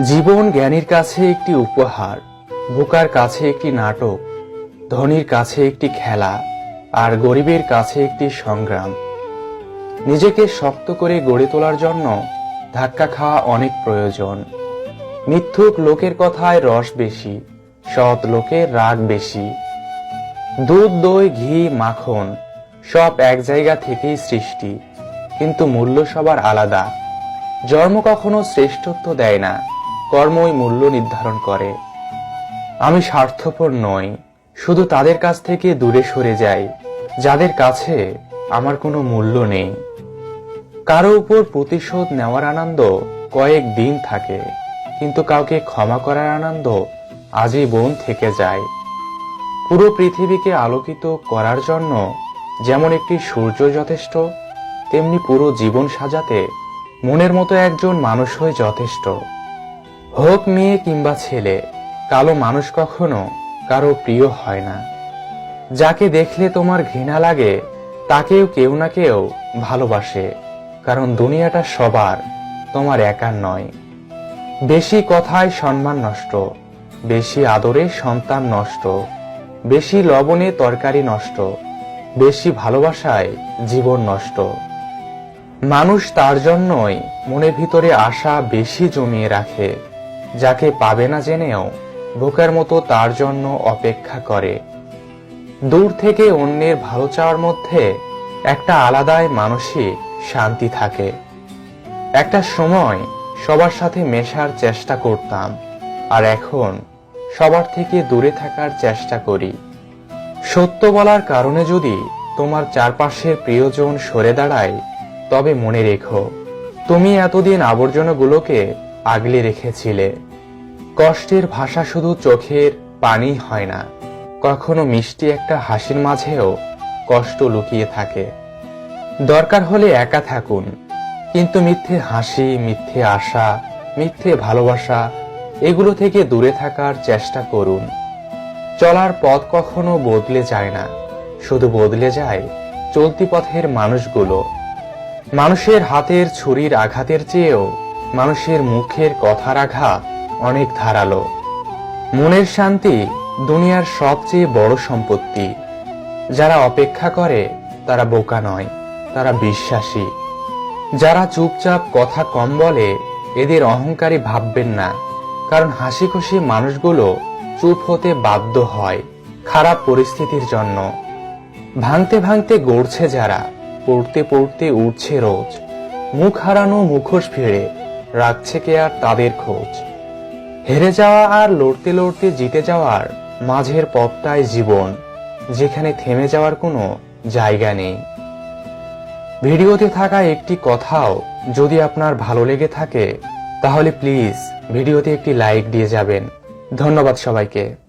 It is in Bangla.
জীবন জ্ঞানীর কাছে একটি উপহার, বোকার কাছে একটি নাটক, ধনীর কাছে একটি খেলা, আর গরিবের কাছে একটি সংগ্রাম। নিজেকে শক্ত করে গড়ে তোলার জন্য ধাক্কা খাওয়া অনেক প্রয়োজন। মিথ্যুক লোকের কথায় রস বেশি, সৎ লোকের রাগ বেশি। দুধ, দই, ঘি, মাখন সব এক জায়গা থেকেই সৃষ্টি, কিন্তু মূল্য সবার আলাদা। জন্ম কখনো শ্রেষ্ঠত্ব দেয় না। কর্মই মূল্য নির্ধারণ করে। আমি স্বার্থপর নই, শুধু তাদের কাছ থেকে দূরে সরে যাই, যাদের কাছে আমার কোনো মূল্য নেই। কারও উপর প্রতিশোধ নেওয়ার আনন্দ কয়েক দিন থাকে, কিন্তু কাউকে ক্ষমা করার আনন্দ আজীবন থেকে যায়। পুরো পৃথিবীকে আলোকিত করার জন্য যেমন একটি সূর্য যথেষ্ট, তেমনি পুরো জীবন সাজাতে মনের মতো একজন মানুষই যথেষ্ট। হোক মেয়ে কিংবা ছেলে, কালো মানুষ কখনো কারও প্রিয় হয় না। যাকে দেখলে তোমার ঘৃণা লাগে, তাকেও কেউ না কেউ ভালোবাসে, কারণ দুনিয়াটা সবার, তোমার একার নয়। বেশি কথায় সম্মান নষ্ট, বেশি আদরে সন্তান নষ্ট, বেশি লবণে তরকারি নষ্ট, বেশি ভালোবাসায় জীবন নষ্ট। মানুষ তার জন্যই মনের ভিতরে আশা বেশি জমিয়ে রাখে। যাকে পাবে না জেনেও বোকার মতো তার জন্য অপেক্ষা করে। দূর থেকে অন্যের ভালো চাওয়ার মধ্যে একটা আলাদাই মানসিক শান্তি থাকে। একটা সময় সবার সাথে মেশার চেষ্টা করতাম, আর এখন সবার থেকে দূরে থাকার চেষ্টা করি। সত্য বলার কারণে যদি তোমার চারপাশের প্রিয়জন সরে দাঁড়ায়, তবে মনে রেখো, তুমি এতদিন আবর্জনাগুলোকে আগলে রেখেছিলে। কষ্টের ভাষা শুধু চোখের পানি হয় না, কখনো মিষ্টি একটা হাসির মাঝেও কষ্ট লুকিয়ে থাকে। দরকার হলে একা থাকুন, কিন্তু মিথ্যে হাসি, মিথ্যে আশা, মিথ্যে ভালোবাসা, এগুলো থেকে দূরে থাকার চেষ্টা করুন। চলার পথ কখনো বদলে যায় না, শুধু বদলে যায় চলতি পথের মানুষগুলো। মানুষের হাতের ছুরির আঘাতের চেয়েও মানুষের মুখের কথার আঘাত অনেক ধারালো। মনের শান্তি দুনিয়ার সবচেয়ে বড় সম্পত্তি। যারা অপেক্ষা করে, তারা বোকা নয়, তারা বিশ্বাসী। যারা চুপচাপ কথা কম বলে, এদের অহংকারী ভাববেন না, কারণ হাসি খুশি মানুষগুলো চুপ হতে বাধ্য হয় খারাপ পরিস্থিতির জন্য। ভাঙতে ভাঙতে গড়ছে যারা, পড়তে পড়তে উঠছে রোজ। মুখ হারানো মুখোশ ফিরে রাখছে কে আর তাদের খোঁজ? হেরে যাওয়া আর লড়তে লড়তে জিতে যাওয়ার মাঝের পথটাই জীবন, যেখানে থেমে যাওয়ার কোনো জায়গা নেই। ভিডিওতে থাকা একটি কথাও যদি আপনার ভালো লেগে থাকে, তাহলে প্লিজ ভিডিওতে একটি লাইক দিয়ে যাবেন। ধন্যবাদ সবাইকে।